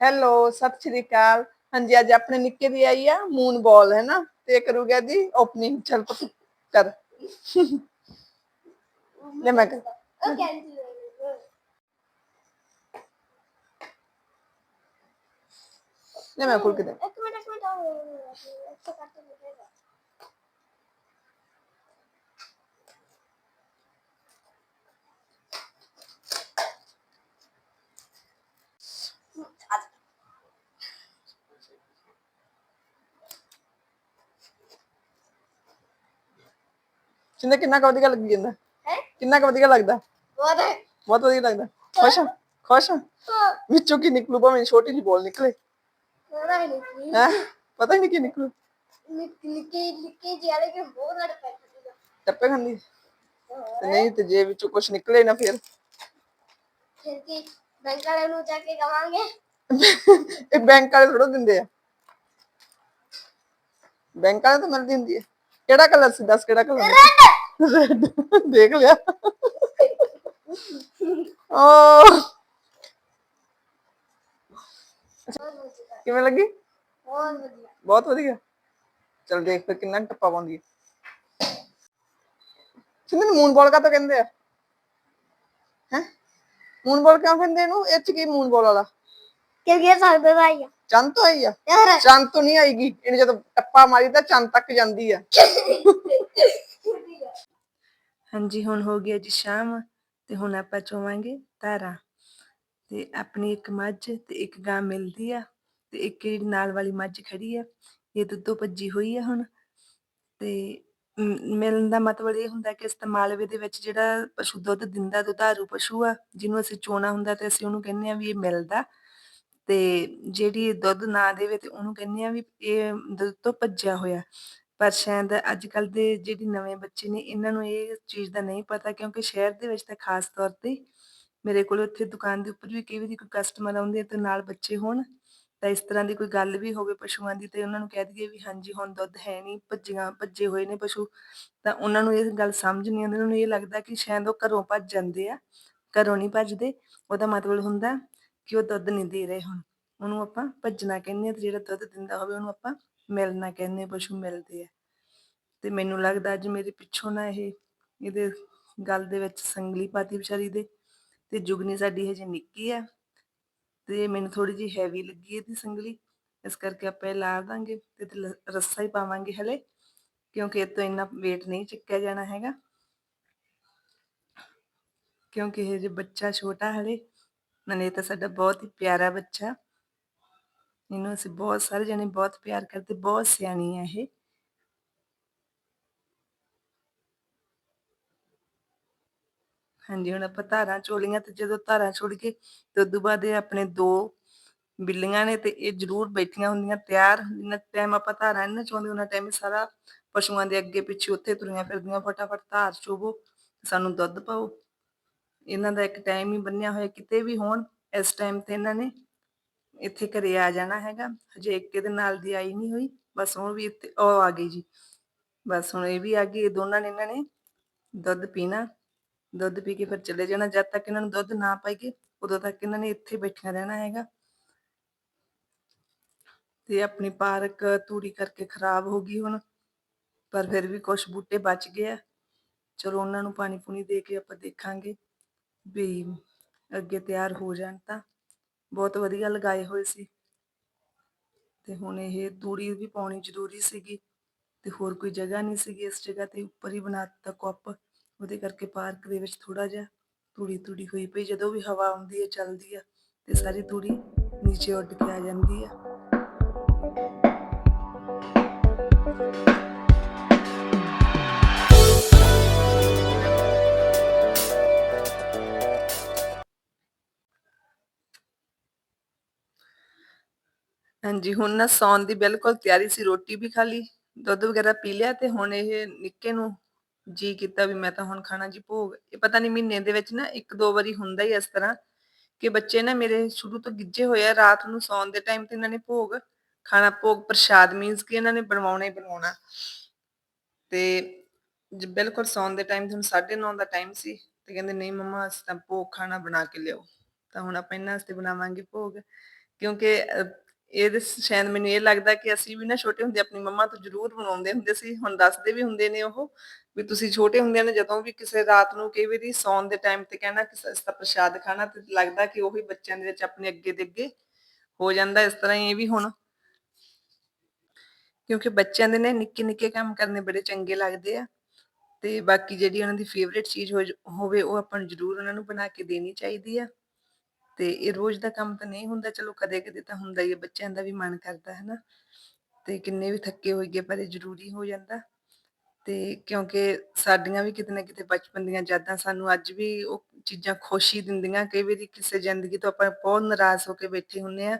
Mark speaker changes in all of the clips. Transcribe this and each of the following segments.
Speaker 1: Hello, ਸਤਿ ਸ਼੍ਰੀ ਅਕਾਲ। ਹਾਂਜੀ, ਅੱਜ ਆਪਣੇ ਨਿੱਕੇ ਦੀ ਆਈ ਆ ਮੂਨ ਬਾਲ ਹੈ ਨਾ? ਤੇ ਕਰੂਗਾ ਦੀ ਓਪਨਿੰਗ ਚੱਲ ਪੁੱਤ, ਕਰ। ਲੈ ਮੈਂ ਕਰ। ਲੈ ਮੈਂ ਖੋਲ ਕੇ ਦੇ
Speaker 2: ਇੱਕ ਮਿੰਟ ਇੱਕ ਮਿੰਟ। ਆਓ ਕੱਟ ਲਿਖੇਗਾ
Speaker 1: ਸਿੰਦੇ ਕਿੰਨਾ ਕੁ ਵਧੀਆ ਲੱਗੀ ਜਾਂਦਾ?
Speaker 2: ਹੈ?
Speaker 1: ਕਿੰਨਾ ਕੁ ਵਧੀਆ ਲੱਗਦਾ?
Speaker 2: ਬਹੁਤ। ਹੈ
Speaker 1: ਬਹੁਤ ਵਧੀਆ ਲੱਗਦਾ। ਖੁਸ਼ ਆ? ਖੁਸ਼ ਆ? ਵਿੱਚੋਂ ਕੀ ਨਿਕਲੂ ਭਾਵੇਂ ਛੋਟੀ ਜਿਹੀ ਬੋਲ ਨਿਕਲੇ?
Speaker 2: ਹੀ
Speaker 1: ਹੈ? ਪਤਾ ਹੀ ਨਹੀਂ ਕੀ ਨਿਕਲੂ।
Speaker 2: ਨਿੱਕੀ ਨਿੱਕੀ ਨਿੱਕੀ ਜਿਹੀ ਕਿ ਬਹੁਤ ਲੜ ਪੈ ਸਕਦੀ
Speaker 1: ਟੱਪੇ ਖਾਂਦੀ? ਤੇ ਨਹੀਂ ਤੇ ਜੇ ਵਿੱਚੋਂ ਕੁਝ ਨਿਕਲੇ ਨਾ ਫਿਰ?
Speaker 2: ਫਿਰ ਕੀ? ਬੈਂਕ ਵਾਲੇ ਨੂੰ ਜਾ ਕੇ ਕਵਾਂਗੇ?
Speaker 1: ਇਹ ਬੈਂਕ ਵਾਲੇ ਥੋੜਾ ਦਿੰਦੇ ਆ। ਬੈਂਕ ਵਾਲੇ ਤਾਂ ਮਿਲਦੀ ਹੁੰਦੀ ਹੈ ਕਿਹੜਾ ਕਲਰ ਸੀ? ਦੱਸ ਕਿਹੜਾ ਕਲਰ ਰੈੱਡ ਦੇਖ ਲਿਆ। ਓ। ਕਿਵੇਂ ਲੱਗੀ?
Speaker 2: ਬਹੁਤ ਵਧੀਆ।
Speaker 1: ਬਹੁਤ ਵਧੀਆ। ਚਲ ਦੇਖ ਫਿਰ ਕਿੰਨਾ ਕੁ ਟੱਪਾ ਪਾਉਂਦੀ ਹੈ। ਸਿੰਦਰ ਮੂਨ ਬਾਲ ਕਾ ਤਾਂ ਕਹਿੰਦੇ ਆ? ਹੈ? ਮੂਨ ਬਾਲ ਕਿਉਂ ਕਹਿੰਦੇ ਇਹਨੂੰ? ਇਹ ਚ ਕੀ ਮੂਨ ਬਾਲ ਵਾਲਾ?
Speaker 2: ਕਿਉਂਕਿ ਇਹ ਸਾਡੇ ਹੀ ਆ।
Speaker 1: ਚੰਦ ਤੋਂ ਆਈ ਆ।
Speaker 2: ਯਾਰ।
Speaker 1: ਚੰਦ ਤੋਂ ਨਹੀਂ ਆਏਗੀ ਇਹਨੇ ਜਦੋਂ ਟੱਪਾ ਮਾਰੀ ਤਾਂ ਚੰਦ ਤੱਕ ਜਾਂਦੀ ਆ।
Speaker 3: ਹਾਂਜੀ ਹੁਣ ਹੋ ਗਿਆ ਜੀ ਸ਼ਾਮ ਤੇ ਹੁਣ ਆਪਾਂ ਚੋਵਾਂਗੇ ਧਾਰਾਂ। ਤੇ ਆਪਣੀ ਇੱਕ ਮੱਝ ਤੇ ਇੱਕ ਗਾਂ ਮਿਲਦੀ ਆ ਤੇ ਇੱਕ ਜਿਹੜੀ ਨਾਲ ਵਾਲੀ ਮੱਝ ਖੜੀ ਆ ਇਹ ਦੁੱਧੋਂ ਭੱਜੀ ਹੋਈ ਆ ਹੁਣ। ਤੇ ਮ- ਮਿਲਣ ਦਾ ਮਤਲਬ ਇਹ ਹੁੰਦਾ ਕਿ ਇਸਤਮਾਲਵੇ ਦੇ ਵਿੱਚ ਜਿਹੜਾ ਪਸ਼ੂ ਦੁੱਧ ਦਿੰਦਾ ਦੁਧਾਰੂ ਪਸ਼ੂ ਆ ਜਿਹਨੂੰ ਅਸੀਂ ਚੋਣਾ ਹੁੰਦਾ ਤੇ ਅਸੀਂ ਉਹਨੂੰ ਕਹਿੰਦੇ ਆ ਵੀ ਇਹ ਮਿਲਦਾ। ਤੇ ਜਿਹੜੀ ਦੁੱਧ ਨਾ ਦੇਵੇ ਤੇ ਉਹਨੂੰ ਕਹਿੰਦੇ ਆ ਵੀ ਇਹ ਦੁੱਧ ਤੋਂ ਭੱਜਿਆ ਹੋਇਆ। ਪਰ ਸ਼ਾਇਦ ਅੱਜ ਕੱਲ ਦੇ ਜਿਹੜੇ ਨਵੇਂ ਬੱਚੇ ਨੇ, ਇਹਨਾਂ ਨੂੰ ਇਹ ਚੀਜ਼ ਦਾ ਨਹੀਂ ਪਤਾ ਕਿਉਂਕਿ ਸ਼ਹਿਰ ਦੇ ਵਿੱਚ ਤਾਂ ਖਾਸ ਤੌਰ ਤੇ ਮੇਰੇ ਕੋਲ ਉੱਥੇ ਦੁਕਾਨ ਦੇ ਉੱਪਰ ਵੀ ਕਈ ਵਾਰੀ ਕੋਈ ਕਸਟਮਰ ਆਉਂਦੇ ਆ ਤੇ ਨਾਲ ਬੱਚੇ ਹੋਣ, ਤਾਂ ਇਸ ਤਰ੍ਹਾਂ ਦੀ ਕੋਈ ਗੱਲ ਵੀ ਹੋਵੇ ਪਸ਼ੂਆਂ ਦੀ ਤੇ ਉਹਨਾਂ ਨੂੰ ਕਹਿ ਦਈਏ ਵੀ ਹਾਂਜੀ, ਹੁਣ ਦੁੱਧ ਹੈ ਨਹੀਂ, ਭੱਜੀਆਂ, ਭੱਜੇ ਹੋਏ ਨੇ ਪਸ਼ੂ, ਤਾਂ ਉਹਨਾਂ ਨੂੰ ਇਹ ਗੱਲ ਸਮਝ ਨਹੀਂ ਆਉਂਦੀ, ਉਹਨਾਂ ਨੂੰ ਇਹ ਲੱਗਦਾ ਕਿ ਸ਼ਾਇਦ ਉਹ ਘਰੋਂ ਭੱਜ ਜਾਂਦੇ ਆ, ਘਰੋਂ ਨਹੀਂ ਭੱਜਦੇ। ਉਹਦਾ ਮਤਲਬ ਹੁੰਦਾ ਕਿ ਉਹ ਦੁੱਧ ਨਹੀਂ ਦੇ ਰਹੇ ਹੁਣ। ਉਹਨੂੰ ਆਪਾਂ ਭੱਜਣਾ ਕਹਿੰਦੇ ਆ ਤੇ ਜਿਹੜਾ ਦੁੱਧ ਦਿੰਦਾ ਹੋਵੇ ਉਹਨੂੰ ਆਪਾਂ ਮਿਲਣਾ ਕਹਿੰਦੇ ਆ ਪਸ਼ੂ ਮਿਲਦੇ ਆ। ਤੇ ਮੈਨੂੰ ਲੱਗਦਾ ਅੱਜ ਮੇਰੇ ਪਿੱਛੋਂ ਨਾ ਇਹ, ਇਹਦੇ ਗੱਲ ਦੇ ਵਿੱਚ ਸੰਗਲੀ ਪਾਤੀ ਵਿਚਾਰੀ ਦੇ ਤੇ ਜੁਗਨੀ ਸਾਡੀ ਹਜੇ ਨਿੱਕੀ ਆ ਤੇ ਮੈਨੂੰ ਥੋੜੀ ਜਿਹੀ ਹੈਵੀ ਲੱਗੀ ਇਹਦੀ ਸੰਗਲੀ। ਇਸ ਕਰਕੇ ਆਪਾਂ ਇਹ ਲਾ ਦਾਂਗੇ ਤੇ ਰੱਸਾ ਹੀ ਪਾਵਾਂਗੇ ਹਲੇ, ਕਿਉਂਕਿ ਇਹ ਤੋਂ ਇੰਨਾ weight ਨਹੀਂ ਚੱਕਿਆ ਜਾਣਾ ਹੈਗਾ। ਕਿਉਂਕਿ ਇਹ ਜੇ ਬੱਚਾ ਛੋਟਾ ਹਲੇ ਨਨੇ ਤਾਂ ਸਾਡਾ ਬਹੁਤ ਹੀ ਪਿਆਰਾ ਬੱਚਾ ਇਹਨੂੰ ਅਸੀਂ ਬਹੁਤ ਸਾਰੇ ਜਣੇ ਬਹੁਤ ਪਿਆਰ ਕਰਦੇ ਬਹੁਤ ਸਿਆਣੀ ਆ ਇਹ ਹਾਂਜੀ ਹੁਣ ਆਪਾਂ ਧਾਰਾਂ ਚੋਲੀਆਂ ਤੇ ਜਦੋਂ ਧਾਰਾਂ ਚੋਲ ਕੇ ਤੇ ਉਦੋਂ ਬਾਅਦ ਇਹ ਆਪਣੇ ਦੋ ਬਿੱਲੀਆਂ ਨੇ ਤੇ ਇਹ ਜ਼ਰੂਰ ਬੈਠੀਆਂ ਹੁੰਦੀਆਂ ਤਿਆਰ ਜਿੰਨਾ ਟਾਈਮ ਆਪਾਂ ਧਾਰਾਂ ਇਹਨਾਂ ਚੋਂਦੇ ਉਹਨਾਂ ਟਾਈਮ ਸਾਰਾ ਪਸ਼ੂਆਂ ਦੇ ਅੱਗੇ ਪਿੱਛੇ ਉੱਥੇ ਤੁਰੀਆਂ ਫਿਰਦੀਆਂ ਫਟਾਫਟ ਧਾਰ ਚੋਵੋ ਸਾਨੂੰ ਦੁੱਧ ਪਾਓ ਇਹਨਾਂ ਦਾ ਇੱਕ ਟਾਈਮ ਹੀ ਬੰਨਿਆ ਹੋਇਆ, ਕਿਤੇ ਵੀ ਹੋਣ, ਇਸ ਟਾਈਮ ਤੇ ਇਹਨਾਂ ਨੇ ਇੱਥੇ ਘਰੇ ਆ ਜਾਣਾ ਹੈਗਾ। ਹਜੇ ਇੱਕ ਇਹਦੇ ਨਾਲ ਦੀ ਆਈ ਨਹੀਂ ਹੋਈ, ਬਸ ਹੁਣ ਵੀ ਇੱਥੇ ਉਹ ਆ ਗਈ ਜੀ। ਬਸ ਹੁਣ ਇਹ ਵੀ ਆ ਗਈ ਦੋਨਾਂ ਨੇ ਇਹਨਾਂ ਨੇ ਦੁੱਧ ਪੀਣਾ। ਦੁੱਧ ਪੀ ਕੇ ਫਿਰ ਚਲੇ ਜਾਣਾ, ਜਦ ਤੱਕ ਇਹਨਾਂ ਨੂੰ ਦੁੱਧ ਨਾ ਪਾਈਏ, ਉਦੋਂ ਤੱਕ ਇਹਨਾਂ ਨੇ ਇੱਥੇ ਬੈਠਿਆ ਰਹਿਣਾ ਹੈਗਾ। ਤੇ ਆਪਣੀ ਪਾਰਕ ਤੂੜੀ ਕਰਕੇ ਖਰਾਬ ਹੋ ਗਈ ਹੁਣ, ਪਰ ਫਿਰ ਵੀ ਕੁਝ ਬੂਟੇ ਬਚ ਗਏ ਆ। ਚਲੋ ਉਹਨਾਂ ਨੂੰ ਪਾਣੀ ਪੂਣੀ ਦੇ ਕੇ ਆਪਾਂ ਦੇਖਾਂਗੇ। ਵੀ ਅੱਗੇ ਤਿਆਰ ਹੋ ਜਾਣ ਤਾਂ ਬਹੁਤ ਵਧੀਆ ਲਗਾਏ ਹੋਏ ਸੀ। ਤੇ ਹੁਣ ਇਹ ਤੂੜੀ ਵੀ ਪਾਉਣੀ ਜ਼ਰੂਰੀ ਸੀਗੀ ਤੇ ਹੋਰ ਕੋਈ ਜਗ੍ਹਾ ਨਹੀਂ ਸੀਗੀ ਇਸ ਜਗ੍ਹਾ ਤੇ। ਉੱਪਰ ਹੀ ਬਣਾ ਦਿੱਤਾ ਕੁੱਪ, ਉਹਦੇ ਕਰਕੇ ਪਾਰਕ ਦੇ ਵਿੱਚ ਥੋੜਾ ਜਿਹਾ ਤੂੜੀ ਤੂੜੀ ਹੋਈ ਪਈ, ਜਦੋਂ ਵੀ ਹਵਾ ਆਉਂਦੀ ਹੈ, ਚੱਲਦੀ ਆ ਤੇ ਸਾਰੀ ਤੂੜੀ ਨੀਚੇ ਉੱਡ ਕੇ ਆ ਜਾਂਦੀ ਆ ਹਾਂਜੀ, ਹੁਣ ਨਾ ਸੌਣ ਦੀ ਬਿਲਕੁਲ ਤਿਆਰੀ ਸੀ, ਰੋਟੀ ਵੀ ਖਾ ਲਈ, ਦੁੱਧ ਵਗੈਰਾ ਪੀ ਲਿਆ ਤੇ ਹੁਣ ਇਹ ਨਿੱਕੇ ਨੂੰ ਜੀ ਕੀਤਾ ਵੀ ਮੈਂ ਤਾਂ ਹੁਣ ਖਾਣਾ ਜੀ ਭੋਗ, ਇਹ ਪਤਾ ਨਹੀਂ ਮਹੀਨੇ ਦੇ ਵਿੱਚ ਨਾ ਇੱਕ ਦੋ ਵਾਰੀ ਹੁੰਦਾ ਹੀ ਇਸ ਤਰ੍ਹਾਂ ਕਿ ਬੱਚੇ ਨਾ ਮੇਰੇ ਸ਼ੁਰੂ ਤੋਂ ਗਿੱਜੇ ਹੋਏ ਆ, ਰਾਤ ਨੂੰ ਸੌਣ ਦੇ ਟਾਈਮ ਤੇ ਇਹਨਾਂ ਨੇ ਭੋਗ, ਖਾਣਾ ਭੋਗ ਪ੍ਰਸ਼ਾਦ ਮੀਨਸ ਕਿ ਇਹਨਾਂ ਨੇ ਬਣਵਾਉਣਾ ਹੀ ਬਣਵਾਉਣਾ। ਤੇ ਬਿਲਕੁਲ ਸੌਣ ਦੇ ਟਾਈਮ ਤੁਹਾਨੂੰ 9:30 ਦਾ ਟਾਈਮ ਸੀ ਤੇ ਕਹਿੰਦੇ ਨਹੀਂ ਮੰਮਾ, ਅਸੀਂ ਤਾਂ ਭੋਗ ਖਾਣਾ ਬਣਾ ਕੇ ਲਿਓ ਤਾਂ ਹੁਣ ਆਪਾਂ ਇਹਨਾਂ ਵਾਸਤੇ ਬਣਾਵਾਂਗੇ ਭੋਗ ਕਿਉਂਕਿ ਅ, ਸ਼ਾਇਦ ਮੈਨੂੰ ਇਹ ਲੱਗਦਾ ਕਿ ਅਸੀਂ ਵੀ ਨਾ ਛੋਟੇ ਹੁੰਦੇ ਆਪਣੀ ਮੰਮਾ ਤੋਂ ਜ਼ਰੂਰ ਬਣਾਉਂਦੇ ਹੁੰਦੇ ਸੀ ਹੁਣ ਦੱਸਦੇ ਵੀ ਹੁੰਦੇ ਨੇ ਉਹ ਵੀ ਤੁਸੀਂ ਛੋਟੇ ਹੁੰਦਿਆਂ ਨੇ ਜਦੋਂ ਵੀ ਕਿਸੇ ਰਾਤ ਨੂੰ ਕਈ ਵਾਰੀ ਸੌਣ ਦੇ ਟਾਈਮ ਤੇ ਕਹਿਣਾ ਕਿ ਇਸ ਦਾ ਪ੍ਰਸ਼ਾਦ ਖਾਣਾ ਤੇ ਲੱਗਦਾ ਕਿ ਉਹੀ ਬੱਚਿਆਂ ਦੇ ਵਿੱਚ ਆਪਣੇ ਅੱਗੇ ਦੇ ਅੱਗੇ ਹੋ ਜਾਂਦਾ ਇਸ ਤਰ੍ਹਾਂ ਹੀ ਇਹ ਵੀ ਹੁਣ। ਕਿਉਂਕਿ ਬੱਚਿਆਂ ਦੇ ਨੇ ਨਿੱਕੇ ਨਿੱਕੇ ਕੰਮ ਕਰਨੇ ਬੜੇ ਚੰਗੇ ਲੱਗਦੇ ਆ ਤੇ ਬਾਕੀ ਜਿਹੜੀ ਉਹਨਾਂ ਦੀ ਫੇਵਰੇਟ ਚੀਜ਼ ਹੋਵੇ ਉਹ ਆਪਾਂ ਨੂੰ ਜ਼ਰੂਰ ਉਹਨਾਂ ਨੂੰ ਬਣਾ ਕੇ ਦੇਣੀ ਚਾਹੀਦੀ ਆ। ਤੇ ਇਹ ਰੋਜ਼ ਦਾ ਕੰਮ ਤਾਂ ਨਹੀਂ ਹੁੰਦਾ, ਚਲੋ ਕਦੇ ਕਦੇ ਤਾਂ ਹੁੰਦਾ ਹੀ ਹੈ ਬੱਚਿਆਂ ਦਾ ਵੀ ਮਨ ਕਰਦਾ ਹੈ ਨਾ ਤੇ ਕਿੰਨੇ ਵੀ ਥੱਕੇ ਹੋਈਏ, ਪਰ ਇਹ ਜ਼ਰੂਰੀ ਹੋ ਜਾਂਦਾ। ਤੇ ਕਿਉਂਕਿ ਸਾਡੀਆਂ ਵੀ ਕਿਤੇ ਨਾ ਕਿਤੇ ਬਚਪਨ ਦੀਆਂ ਯਾਦਾਂ ਸਾਨੂੰ ਅੱਜ ਵੀ ਉਹ ਚੀਜ਼ਾਂ ਖੁਸ਼ੀ ਦਿੰਦੀਆਂ। ਕਈ ਵਾਰੀ ਕਿਸੇ ਜ਼ਿੰਦਗੀ ਤੋਂ ਆਪਾਂ ਬਹੁਤ ਨਾਰਾਜ਼ ਹੋ ਕੇ ਬੈਠੇ ਹੁੰਨੇ ਆ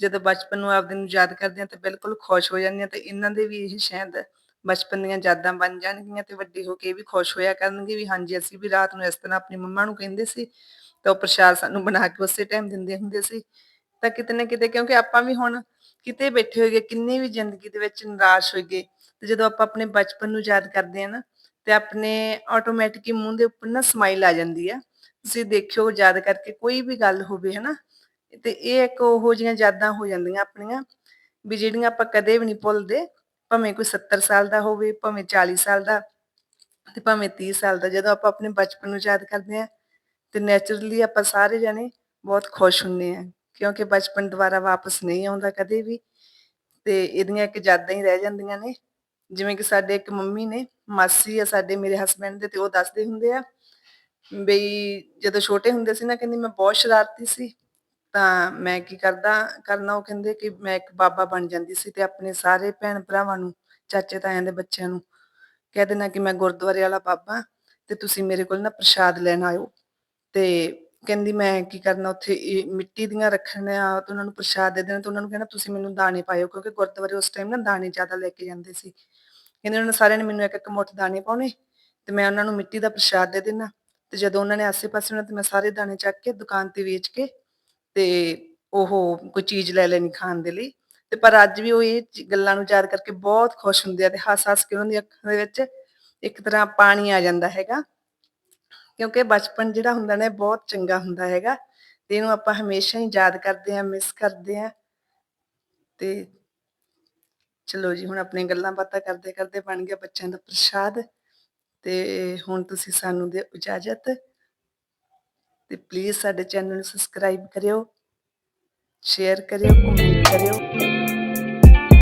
Speaker 3: ਜਦੋਂ ਬਚਪਨ ਨੂੰ ਆਪਦੇ ਨੂੰ ਯਾਦ ਕਰਦੇ ਆ ਤਾਂ ਬਿਲਕੁਲ ਖੁਸ਼ ਹੋ ਜਾਂਦੇ ਆ ਤੇ ਇਹਨਾਂ ਦੇ ਵੀ ਇਹ ਸ਼ਾਇਦ ਬਚਪਨ ਦੀਆਂ ਯਾਦਾਂ ਬਣ ਜਾਣਗੀਆਂ ਤੇ ਵੱਡੇ ਹੋ ਕੇ ਇਹ ਵੀ ਖੁਸ਼ ਹੋਇਆ ਕਰਨਗੇ ਵੀ ਹਾਂਜੀ, ਅਸੀਂ ਵੀ ਰਾਤ ਨੂੰ ਇਸ ਤਰ੍ਹਾਂ ਆਪਣੀ ਮੰਮਾ ਨੂੰ ਕਹਿੰਦੇ ਸੀ ਤਾਂ ਉਹ ਪ੍ਰਸ਼ਾਦ ਸਾਨੂੰ ਬਣਾ ਕੇ ਉਸੇ ਟਾਈਮ ਦਿੰਦੇ ਹੁੰਦੇ ਸੀ। ਤਾਂ ਕਿਤੇ ਨਾ ਕਿਤੇ ਕਿਉਂਕਿ ਆਪਾਂ ਵੀ ਹੁਣ ਕਿਤੇ ਬੈਠੇ ਹੋਈਏ, ਕਿੰਨੇ ਵੀ ਜ਼ਿੰਦਗੀ ਦੇ ਵਿੱਚ ਨਿਰਾਸ਼ ਹੋਈਏ, ਤੇ ਜਦੋਂ ਆਪਾਂ ਆਪਣੇ ਬਚਪਨ ਨੂੰ ਯਾਦ ਕਰਦੇ ਆ ਨਾ, ਤੇ ਆਪਣੇ ਆਟੋਮੈਟਿਕ ਹੀ ਮੂੰਹ ਦੇ ਉੱਪਰ ਨਾ ਸਮਾਈਲ ਆ ਜਾਂਦੀ ਆ। ਤੁਸੀਂ ਦੇਖਿਓ, ਯਾਦ ਕਰਕੇ ਕੋਈ ਵੀ ਗੱਲ ਹੋਵੇ, ਹਨਾ, ਤੇ ਇਹ ਇੱਕ ਉਹੋ ਜਿਹੀਆਂ ਯਾਦਾਂ ਹੋ ਜਾਂਦੀਆਂ ਆਪਣੀਆਂ ਵੀ ਜਿਹੜੀਆਂ ਆਪਾਂ ਕਦੇ ਵੀ ਨਹੀਂ ਭੁੱਲਦੇ। ਭਾਵੇਂ ਕੋਈ 70 ਸਾਲ ਦਾ ਹੋਵੇ, ਭਾਵੇਂ 40 ਸਾਲ ਦਾ, ਤੇ ਭਾਵੇਂ 30 ਸਾਲ ਦਾ, ਜਦੋਂ ਆਪਾਂ ਆਪਣੇ ਬਚਪਨ ਨੂੰ ਯਾਦ ਕਰਦੇ ਆ ਤੇ ਨੇਚਰਲੀ ਆਪਾਂ ਸਾਰੇ ਜਣੇ ਬਹੁਤ ਖੁਸ਼ ਹੁੰਨੇ ਆ, ਕਿਉਂਕਿ ਬਚਪਨ ਦੁਬਾਰਾ ਵਾਪਸ ਨਹੀਂ ਆਉਂਦਾ ਕਦੇ ਵੀ ਤੇ ਇਹਦੀਆਂ ਇੱਕ ਯਾਦਾਂ ਹੀ ਰਹਿ ਜਾਂਦੀਆਂ ਨੇ, ਜਿਵੇਂ ਕਿ ਸਾਡੇ ਇੱਕ ਮੰਮੀ ਨੇ, ਮਾਸੀ ਆ ਸਾਡੇ ਮੇਰੇ ਹਸਬੰਡ ਦੇ ਤੇ ਉਹ ਦੱਸਦੇ ਹੁੰਦੇ ਆ ਬਈ ਜਦੋਂ ਛੋਟੇ ਹੁੰਦੇ ਸੀ ਨਾ ਕਹਿੰਦੀ ਮੈਂ ਬਹੁਤ ਸ਼ਰਾਰਤੀ ਸੀ, ਤਾਂ ਮੈਂ ਕੀ ਕਰਦਾ, ਕਰਨਾ ਉਹ ਕਹਿੰਦੇ ਕਿ ਮੈਂ ਇੱਕ ਬਾਬਾ ਬਣ ਜਾਂਦੀ ਸੀ ਤੇ ਆਪਣੇ ਸਾਰੇ ਭੈਣ ਭਰਾਵਾਂ ਨੂੰ, ਚਾਚੇ ਤਾਇਆਂ ਦੇ ਬੱਚਿਆਂ ਨੂੰ ਕਹਿ ਦੇਣਾ ਕਿ ਮੈਂ ਗੁਰਦੁਆਰੇ ਵਾਲਾ ਬਾਬਾ ਤੇ ਤੁਸੀਂ ਮੇਰੇ ਕੋਲ ਨਾ ਪ੍ਰਸ਼ਾਦ ਲੈਣ ਆਇਓ। ਤੇ ਕਹਿੰਦੀ ਮੈਂ ਕੀ ਕਰਨਾ ਉੱਥੇ, ਇਹ ਮਿੱਟੀ ਦੀਆਂ ਰੱਖਣੀਆਂ ਤੇ ਉਹਨਾਂ ਨੂੰ ਪ੍ਰਸ਼ਾਦ ਦੇ ਦੇਣਾ, ਤੇ ਉਹਨਾਂ ਨੂੰ ਕਹਿਣਾ ਤੁਸੀਂ ਮੈਨੂੰ ਦਾਣੇ ਪਾਇਓ, ਕਿਉਂਕਿ ਗੁਰਦੁਆਰੇ ਉਸ ਟਾਈਮ ਨਾ ਦਾਣੇ ਜ਼ਿਆਦਾ ਲੈ ਕੇ ਜਾਂਦੇ ਸੀ। ਕਹਿੰਦੇ ਉਹਨਾਂ ਸਾਰਿਆਂ ਨੇ ਮੈਨੂੰ ਇੱਕ ਇੱਕ ਮੁੱਠ ਦਾਣੇ ਪਾਉਣੇ, ਤੇ ਮੈਂ ਉਹਨਾਂ ਨੂੰ ਮਿੱਟੀ ਦਾ ਪ੍ਰਸ਼ਾਦ ਦੇ ਦੇਣਾ ਤੇ ਜਦੋਂ ਉਹਨਾਂ ਨੇ ਆਸੇ-ਪਾਸੇ ਉਹਨਾਂ ਤੇ ਮੈਂ ਸਾਰੇ ਦਾਣੇ ਚੱਕ ਕੇ ਦੁਕਾਨ ਤੇ ਵੇਚ ਕੇ, ਤੇ ਉਹ ਕੋਈ ਚੀਜ਼ ਲੈ ਲੈਣੀ ਖਾਣ ਦੇ ਲਈ। ਤੇ ਪਰ ਅੱਜ ਵੀ ਉਹ ਇਹ ਗੱਲਾਂ ਨੂੰ ਯਾਦ ਕਰਕੇ ਬਹੁਤ ਖੁਸ਼ ਹੁੰਦੇ ਆ ਤੇ ਹੱਸ-ਹੱਸ ਕੇ ਉਹਨਾਂ ਦੀਆਂ ਅੱਖਾਂ ਦੇ ਵਿੱਚ ਇੱਕ ਤਰ੍ਹਾਂ ਪਾਣੀ ਆ ਜਾਂਦਾ ਹੈਗਾ। ਕਿਉਂਕਿ ਬਚਪਨ ਜਿਹੜਾ ਹੁੰਦਾ ਨਾ ਬਹੁਤ ਚੰਗਾ ਹੁੰਦਾ ਹੈਗਾ ਤੇ ਇਹਨੂੰ ਆਪਾਂ ਹਮੇਸ਼ਾ ਹੀ ਯਾਦ ਕਰਦੇ ਆ ਮਿਸ ਕਰਦੇ ਆ ਤੇ ਚਲੋ ਜੀ, ਹੁਣ ਆਪਣੀਆਂ ਗੱਲਾਂ ਬਾਤਾਂ ਕਰਦੇ ਕਰਦੇ ਬਣ ਗਿਆ ਬੱਚਿਆਂ ਦਾ ਪ੍ਰਸ਼ਾਦ ਤੇ ਹੁਣ ਤੁਸੀਂ ਸਾਨੂੰ ਦਿਓ ਇਜਾਜ਼ਤ ਤੇ ਪਲੀਜ਼ ਸਾਡੇ ਚੈਨਲ ਨੂੰ ਸਬਸਕ੍ਰਾਈਬ ਕਰਿਓ ਸ਼ੇਅਰ ਕਰਿਓ ਕਮੈਂਟ ਕਰਿਓ।